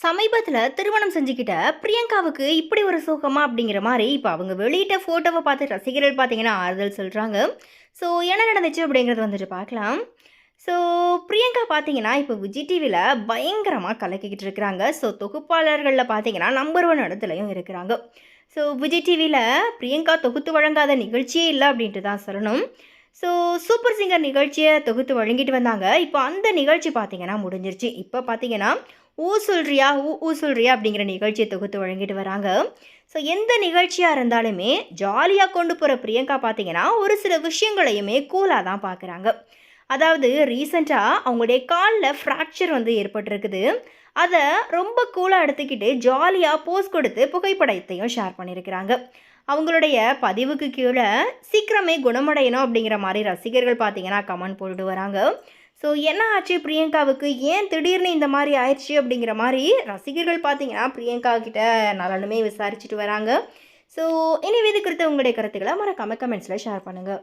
சமீபத்தில் திருமணம் செஞ்சுக்கிட்ட பிரியங்காவுக்கு இப்படி ஒரு சோகமா அப்படிங்கிற மாதிரி இப்போ அவங்க வெளியிட்ட ஃபோட்டோவை பார்த்து ரசிகர்கள் பார்த்தீங்கன்னா ஆறுதல் சொல்கிறாங்க ஸோ என்ன நடந்துச்சு அப்படிங்கிறது வந்துட்டு பார்க்கலாம். ஸோ பிரியங்கா பார்த்தீங்கன்னா இப்போ விஜய் டிவியில் பயங்கரமாக கலக்கிக்கிட்டு இருக்கிறாங்க. ஸோ தொகுப்பாளர்களில் பார்த்தீங்கன்னா நம்பர் ஒன் இடத்துலையும் இருக்கிறாங்க. ஸோ விஜய் டிவியில் பிரியங்கா தொகுத்து வழங்காத நிகழ்ச்சியே இல்லை அப்படின்ட்டு தான் சொல்லணும். ஸோ சூப்பர் சிங்கர் நிகழ்ச்சியை தொகுத்து வழங்கிட்டு வந்தாங்க. இப்போ அந்த நிகழ்ச்சி பார்த்தீங்கன்னா முடிஞ்சிருச்சு. இப்போ பார்த்தீங்கன்னா ஊ சொல்றியா ஊ ஊ சொல்றியா அப்படிங்கிற நிகழ்ச்சியை தொகுத்து வழங்கிட்டு வராங்க. ஸோ எந்த நிகழ்ச்சியாக இருந்தாலுமே ஜாலியாக கொண்டு போகிற பிரியங்கா பார்த்தீங்கன்னா ஒரு சில விஷயங்களையுமே கூலாக தான் பார்க்குறாங்க அதாவது ரீசெண்டாக அவங்களுடைய காலில் ஃப்ராக்சர் வந்து ஏற்பட்டிருக்குது. அதை ரொம்ப கூலாக எடுத்துக்கிட்டு ஜாலியாக போஸ் கொடுத்து புகைப்படத்தையும் ஷேர் பண்ணியிருக்கிறாங்க அவங்களுடைய பதிவுக்கு கீழே சீக்கிரமே குணமடையணும் அப்படிங்கிற மாதிரி ரசிகர்கள் பார்த்தீங்கன்னா கமெண்ட் போட்டுட்டு வராங்க. ஸோ என்ன ஆச்சு பிரியங்காவுக்கு? ஏன் திடீர்னு இந்த மாதிரி ஆயிடுச்சு அப்படிங்கிற மாதிரி ரசிகர்கள் பார்த்தீங்கன்னா பிரியங்கா கிட்ட நலனுமே விசாரிச்சுட்டு வராங்க. ஸோ இனி இது குறித்த உங்களுடைய கருத்துக்களை மறக்காம கமெண்ட்ஸில் ஷேர் பண்ணுங்கள்